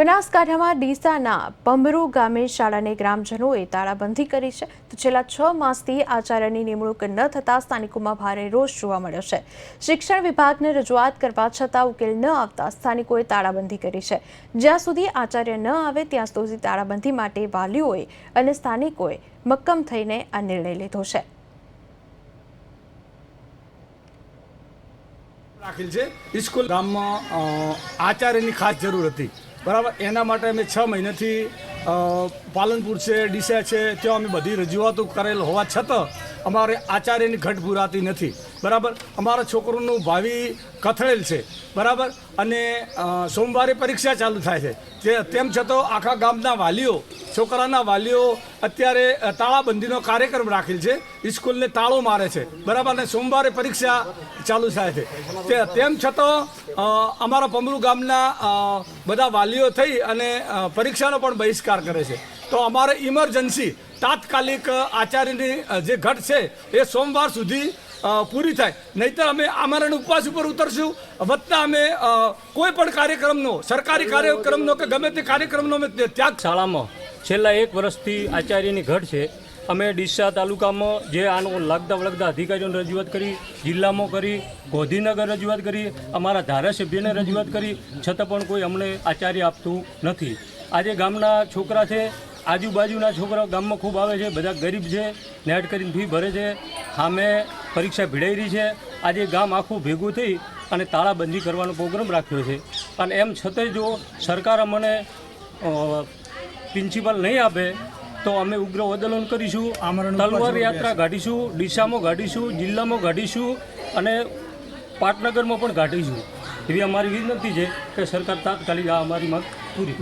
બનાસકાંઠામાં ડીસાના પંભરુ ગામે શાળાને ગ્રામજનોએ તાળાબંધી કરી છે. તો છેલ્લા છ માસથી આચાર્યની નિમણૂક ન થતાં સ્થાનિકોમાં ભારે રોષ જોવા મળ્યો છે. શિક્ષણ વિભાગને રજૂઆત કરવા છતાં ઉકેલ ન આવતા સ્થાનિકોએ તાળાબંધી કરી છે. જ્યાં સુધી આચાર્ય ન આવે, ત્યાં સુધી તાળાબંધી માટે વાલીઓએ અને સ્થાનિકોએ મક્કમ થઈને આ નિર્ણય લીધો છે. રાખેલ છે. સ્કૂલ ગામમાં આચાર્યની ખાસ જરૂર હતી. બરાબર? એના માટે અમે છ મહિનાથી પાલનપુર છે, ડીસા છે, ત્યાં અમે બધી રજૂઆતો કરેલ હોવા છતાં અમારે આચાર્યની ઘટ પૂરાતી નથી. બરાબર? અમારા છોકરોનું ભાવિ કથળેલ છે. બરાબર? અને સોમવારે પરીક્ષા ચાલુ થાય છે. તે તેમ છતાં આખા ગામના વાલીઓ, છોકરાના વાલીઓ અત્યારે તાળાબંધીનો કાર્યક્રમ રાખેલ છે. સ્કૂલને તાળો મારે છે. બરાબર? અને સોમવારે પરીક્ષા ચાલુ થાય છે. તે, તેમ છતાં અમારા પમરુ ગામના બધા વાલીઓ થઈ અને પરીક્ષાનો પણ બહિષ્કાર કરે છે. તો અમારે ઇમરજન્સી તાત્કાલિક આચાર્યની જે ઘટ છે, એ સોમવાર સુધી પૂરી થાય. નહીતર અમે અમારા ઉપવાસ ઉપર ઉતરશું. વત્તા અમે કોઈ પણ કાર્યક્રમનો, સરકારી કાર્યક્રમનો કે ગમે તે કાર્યક્રમનો અમે ત્યાગ શાળામાં. છેલ્લા એક વર્ષથી આચાર્યની ઘટ છે. અમે ડીસા તાલુકામાં જે આનો લાગતા વળગતા અધિકારીઓને રજૂઆત કરી, જિલ્લામાં કરી, ગોધીનગર રજૂઆત કરી, અમારા ધારાસભ્યને રજૂઆત કરી. છતાં પણ કોઈ અમને આચાર્ય આપતું નથી. આજે ગામના છોકરા છે આજુબાજુના છોકરાઓ ગામમાં ખૂબ આવે છે બધા ગરીબ છે નેટ કરીને ફી ભરે છે સામે પરીક્ષા ભીડાઈ રહી છે. આજે ગામ આખું ભેગું થઈ અને તાળાબંધી કરવાનો પ્રોગ્રામ રાખ્યો છે. અને એમ છતાંય જો સરકાર અમને પ્રિન્સિપલ નહીં આપે તો અમે ઉગ્ર આંદોલન કરીશું. તલવાર યાત્રા કાઢીશું ડીસામાં કાઢીશું જિલ્લામાં કાઢીશું અને પાટનગરમાં પણ કાઢીશું. એવી અમારી વિનંતી છે કે સરકાર તાત્કાલિક આ અમારી માંગ પૂરી